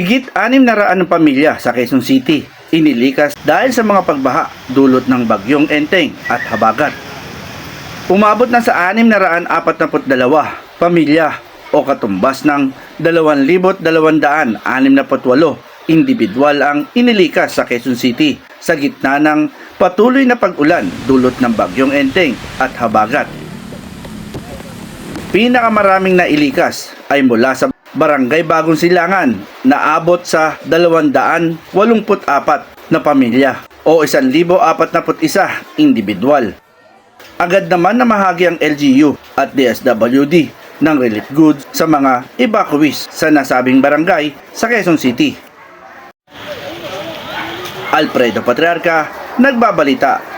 Higit anim na raan ng pamilya sa Quezon City inilikas dahil sa mga pagbaha dulot ng bagyong Enteng at Habagat. Umabot na sa anim na raan apat na dalawa pamilya o katumbas ng 2,268 individual ang inilikas sa Quezon City sa gitna ng patuloy na pag-ulan dulot ng bagyong Enteng at Habagat. Pinakamaraming nailikas ay mula sa Barangay Bagong Silangan na abot sa 284 na pamilya o 1,041 individual. Agad naman na mahagi ang LGU at DSWD ng relief goods sa mga evacuees sa nasabing barangay sa Quezon City. Alfredo Patriarca, nagbabalita